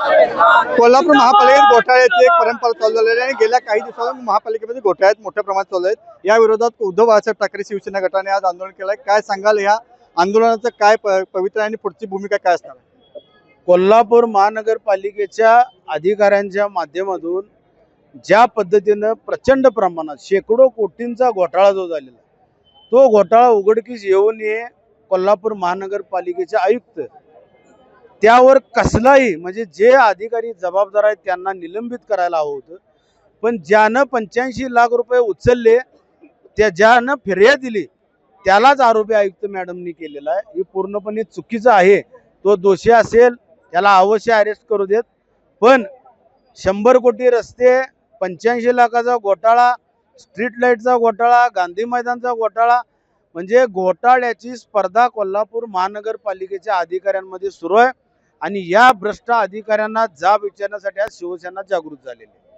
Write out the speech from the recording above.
कोल्हापूर महापालिकेत घोटाळ्याची एक परंपरा चालू झालेली आहे आणि गेल्या काही दिवसांपासून महापालिकेमध्ये घोटाळ्यात मोठ्या प्रमाणात चालू आहेत. या विरोधात उद्धव बाळासाहेब ठाकरे शिवसेना गटाने आज आंदोलन केलंय. काय सांगाल या आंदोलनाचं काय प- पवित्र आणि पुढची भूमिका काय असणार कोल्हापूर महानगरपालिकेच्या अधिकाऱ्यांच्या माध्यमातून ज्या पद्धतीनं प्रचंड प्रमाणात शेकडो कोटींचा घोटाळा जो झालेला तो घोटाळा उघडकीस येऊ नये कोल्हापूर महानगरपालिकेचे आयुक्त त्यावर कसलाही म्हणजे जे अधिकारी जबाबदार आहेत त्यांना निलंबित करायला हवं होतं. पण ज्यानं पंच्याऐंशी लाख रुपये उचलले त्या ज्यानं फिर्याद दिली त्यालाच आरोपी आयुक्त मॅडमनी केलेला आहे. हे पूर्णपणे चुकीचं आहे. तो दोषी असेल त्याला अवश्य अरेस्ट करू देत. पण शंभर कोटी रस्ते पंच्याऐंशी लाखाचा घोटाळा स्ट्रीट लाईटचा घोटाळा गांधी मैदानचा घोटाळा म्हणजे घोटाळ्याची स्पर्धा कोल्हापूर महानगरपालिकेच्या अधिकाऱ्यांमध्ये सुरू आहे. आणि या भ्रष्ट अधिकाऱ्यांना जाब विचारण्यासाठी आज शिवसेना जागृत झालेली आहे.